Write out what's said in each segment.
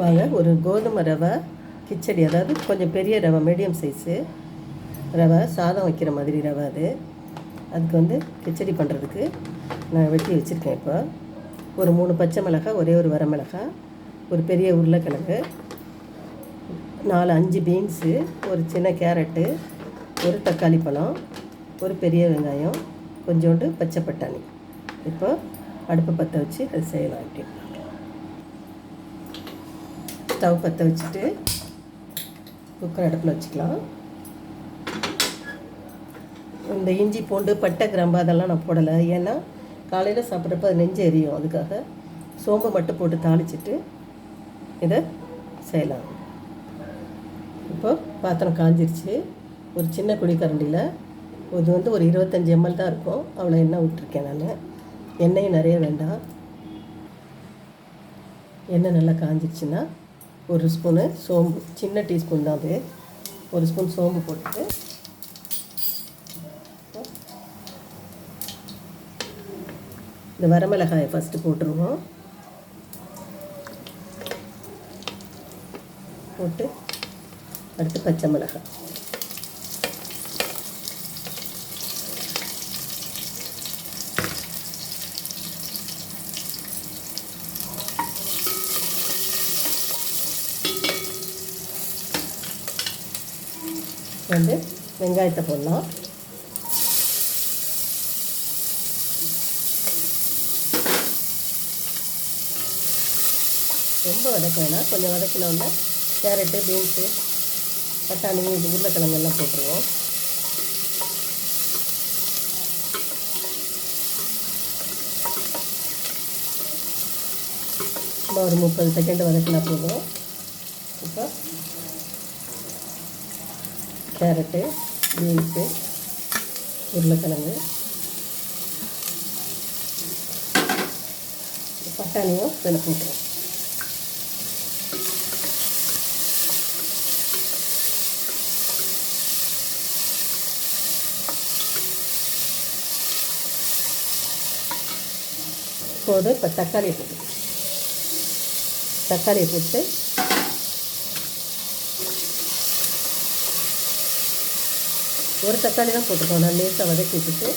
வாங்க. ஒரு கோதுமை ரவை கிச்சடி அதாவது கொஞ்சம் பெரிய ரவை மீடியம் சைஸு ரவை சாதம் வைக்கிற மாதிரி ரவை அது. அதுக்கு வந்து கிச்சடி பண்ணுறதுக்கு நான் வெட்டி வச்சுருக்கேன் இப்போ. ஒரு மூணு பச்சை மிளகாய் ஒரே ஒரு வரமிளகாய் ஒரு பெரிய உருளைக்கிழங்கு நாலு அஞ்சு பீன்ஸு ஒரு சின்ன கேரட்டு ஒரு தக்காளி பழம் ஒரு பெரிய வெங்காயம் கொஞ்சோண்டு பச்சை பட்டாணி. இப்போ அடுப்பை பற்ற வச்சு அது செய்யலாம் அப்படி ஸ்டவ் பற்ற வச்சுட்டு குக்கர் அடுப்பில் வச்சுக்கலாம். இந்த இஞ்சி பூண்டு பட்டை கிராம்பு அதெல்லாம் நான் போடலை. ஏன்னா காலையில் சாப்பிட்றப்ப அது நெஞ்சு எரியும். அதுக்காக சோம்பு மட்டும் போட்டு தாளிச்சிட்டு இதை செய்யலாம். இப்போ பாத்திரம் காஞ்சிருச்சு. ஒரு சின்ன குழிக்கரண்டியில் இது வந்து ஒரு இருபத்தஞ்சி எம்எல் தான் இருக்கும். அவ்வளோ எண்ணெய் விட்டுருக்கேன் நான். எண்ணெயும் நிறைய வேண்டாம். எண்ணெய் நல்லா காஞ்சிருச்சுன்னா ஒரு ஸ்பூனு சோம்பு சின்ன டீஸ்பூன் தான் அது. ஒரு ஸ்பூன் சோம்பு போட்டுட்டு. இந்த வரமிளகாயை ஃபஸ்ட்டு போட்டுருவோம். போட்டு அடுத்து பச்சை மிளகாய். வந்து வெங்காயத்தை போடலாம். ரொம்ப வதக்க வேணாம். கொஞ்சம் வதக்கினோன்னா கேரட்டு பீன்ஸு பட்டாணி இது உருளைக்கிழங்கெல்லாம் போட்டுருவோம். ஒரு முப்பது செகண்ட் வதக்கினா போதும். இப்போ கேரட்டு பீன்ஸு உருளைக்கிழங்கு பட்டாணியும் இதில் போட்டுருவோம். இப்போது இப்போ தக்காளியை போட்டு தக்காளியை போட்டு ஒரு தக்காளி தான் போட்டிருக்கோம். நான் லேசாக வதக்கி விட்டுட்டு.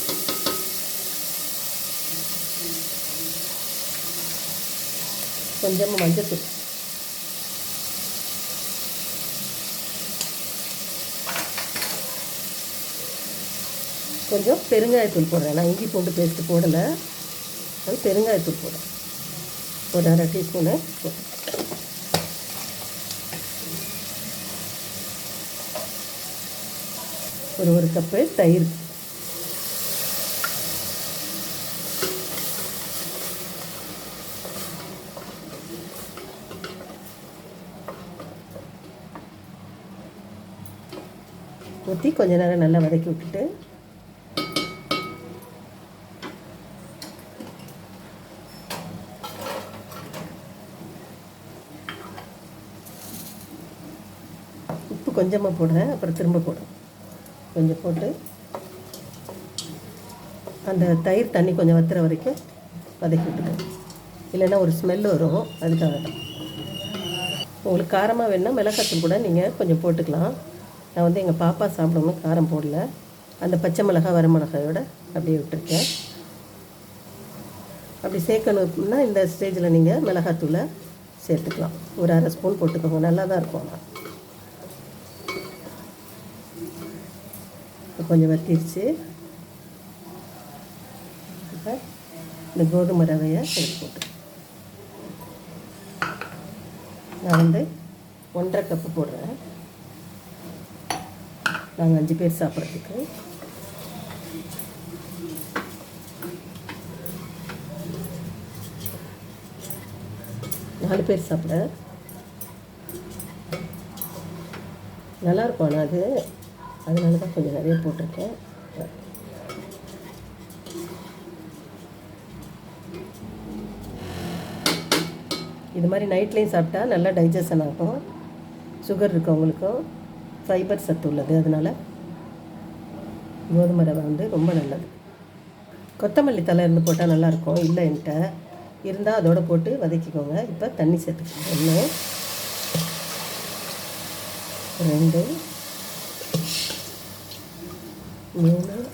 கொஞ்சமாக மஞ்சத்தூள். கொஞ்சம் பெருங்காயத்தூள் போடுறேன். நான் இஞ்சி பூண்டு பேஸ்ட்டு போடலை. அது பெருங்காயத்தூள் போடுறேன். ஒரு அரை டீஸ்பூனு. ஒரு ஒரு கப்பு தயிர். ஊற்றி கொஞ்ச நேரம் நல்லா வதக்கி விட்டுட்டு உப்பு கொஞ்சமாக போடுறேன் அப்புறம் திரும்ப போடுறேன். கொஞ்சம் போட்டு அந்த தயிர் தண்ணி கொஞ்சம் வத்துற வரைக்கும் வதக்கி விட்டுக்கணும் இல்லைன்னா ஒரு ஸ்மெல் வரும். அதுக்காக தான். உங்களுக்கு காரமாக வேணுன்னா மிளகாத்தூள் கூட நீங்கள் கொஞ்சம் போட்டுக்கலாம். நான் வந்து எங்கள் பாப்பா சாப்பிடணும் காரம் போடல. அந்த பச்சை மிளகா வரமிளகாயோட அப்படியே விட்டுருக்கேன். அப்படி சேர்க்கணும்னா இந்த ஸ்டேஜில் நீங்கள் மிளகாத்தூளை சேர்த்துக்கலாம். ஒரு அரை ஸ்பூன் போட்டுக்கோங்க. நல்லா தான் இருக்கும். ஆனால் கொஞ்சம் வத்திருச்சு இப்போ இந்த கோதுமை ரவையை எடுத்து போட்டு நான் வந்து ஒன்றரை கப்பு போடுறேன். நாங்கள் அஞ்சு பேர் சாப்பிட்றதுக்கு. நாலு பேர் சாப்பிட. நல்லாயிருக்கும் ஆனால் அது. அதனால தான் கொஞ்சம் நிறைய போட்டிருக்கேன். இது மாதிரி நைட்லேயும் சாப்பிட்டா நல்லா டைஜஷன் ஆகும். சுகர் இருக்கவங்களுக்கும் ஃபைபர் சத்து உள்ளது. அதனால் கோதுமை ரவை வந்து ரொம்ப நல்லது. கொத்தமல்லி தலை இருந்து போட்டால் நல்லாயிருக்கும் இல்லை என்கிட்ட. இருந்தால் அதோடு போட்டு வதக்கிக்கோங்க. இப்போ தண்ணி சேர்த்துக்கோங்க. ஒன்று ரெண்டு மூணு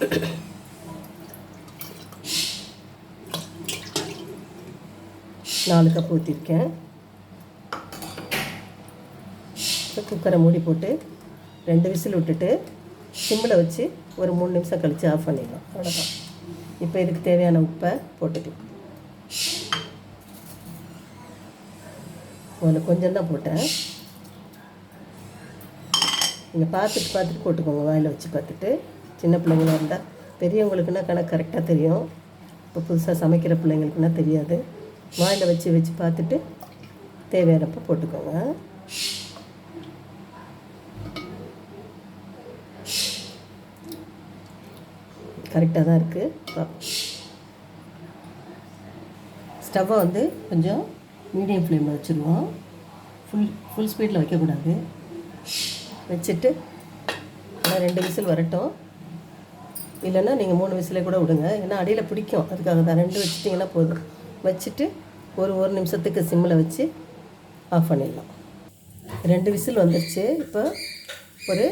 நாலு கப் ஊற்றிருக்கேன் குக்கரை மூடி போட்டு ரெண்டு விசில் விட்டுட்டு சிம்மில் வச்சு ஒரு மூணு நிமிஷம் கழித்து ஆஃப் பண்ணிடலாம். அவ்வளோதான் இப்போ இதுக்கு தேவையான உப்பை போட்டுக்கலாம் ஒன்று கொஞ்சம் தான் போட்டேன். நீங்கள் பார்த்துட்டு பார்த்துட்டு போட்டுக்கோங்க வாயில் வச்சு பார்த்துட்டு. சின்ன பிள்ளைங்களா இருந்தால் பெரியவங்களுக்குன்னா கணக்கு கரெக்டாக தெரியும். இப்போ புதுசாக சமைக்கிற பிள்ளைங்களுக்குன்னா தெரியாது. வாயில் வச்சு வச்சு பார்த்துட்டு தேவையானப்போ போட்டுக்கோங்க. கரெக்டாக தான் இருக்குது ஸ்டவ்வை வந்து கொஞ்சம் மீடியம் ஃப்ளேமில் வச்சுருவோம். ஃபுல் ஃபுல் ஸ்பீடில் வைக்கக்கூடாது. வச்சுட்டு ஆனால் ரெண்டு விசில் வரட்டும். இல்லைன்னா நீங்கள் மூணு விசிலே கூட விடுங்க. ஏன்னா அடியில் பிடிக்கும். அதுக்காக தான் ரெண்டு வச்சுட்டிங்கன்னா போதும். வச்சுட்டு ஒரு ஒரு நிமிஷத்துக்கு சிம்மில் வச்சு ஆஃப் பண்ணிடலாம். ரெண்டு விசில் வந்துடுச்சு இப்போ ஒரு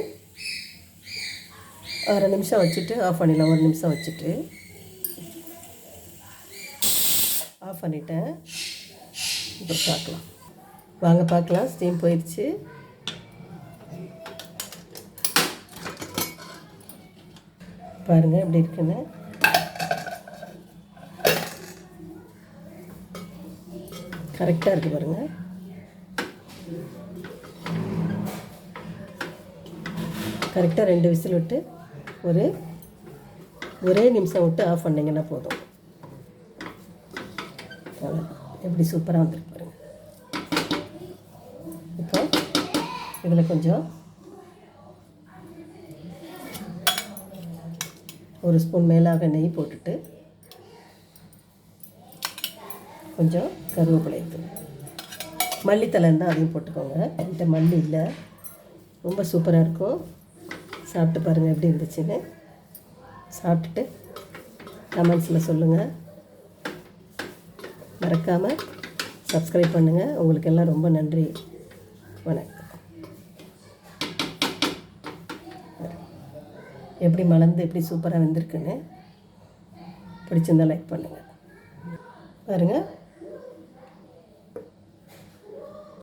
அரை நிமிஷம் வச்சுட்டு ஆஃப் பண்ணிடலாம். ஒரு நிமிஷம் வச்சுட்டு ஆஃப் பண்ணிட்டேன். இப்போ பார்க்கலாம். வாங்க பார்க்கலாம். ஸ்டீம் போயிடுச்சு பாருங்கள் எப்படி இருக்குன்னு. கரெக்டாக இருக்குது பாருங்கள் கரெக்டாக ரெண்டு விசில் விட்டு ஒரு ஒரே நிமிஷம் விட்டு ஆஃப் பண்ணிங்கன்னா போதும். எப்படி சூப்பராக வந்துருக்கு பாருங்கள் இப்போ இதில் கொஞ்சம் ஒரு ஸ்பூன் மேலாக நெய் போட்டுட்டு கொஞ்சம் கருவேப்பிலை தூள் மல்லித்தலை இருந்தால் அதையும் போட்டுக்கோங்க. என்கிட்ட மல்லி இல்லை. ரொம்ப சூப்பராக இருக்கும். சாப்பிட்டு பாருங்கள் எப்படி இருந்துச்சுன்னு. சாப்பிட்டுட்டு கமெண்ட்ஸில் சொல்லுங்கள் மறக்காமல் சப்ஸ்கிரைப் பண்ணுங்கள் உங்களுக்கு எல்லாம் ரொம்ப நன்றி. வணக்கம். எப்படி மலர்ந்து எப்படி சூப்பராக வந்திருக்குன்னு பிடிச்சிருந்தா லைக் பண்ணுங்கள் பாருங்கள்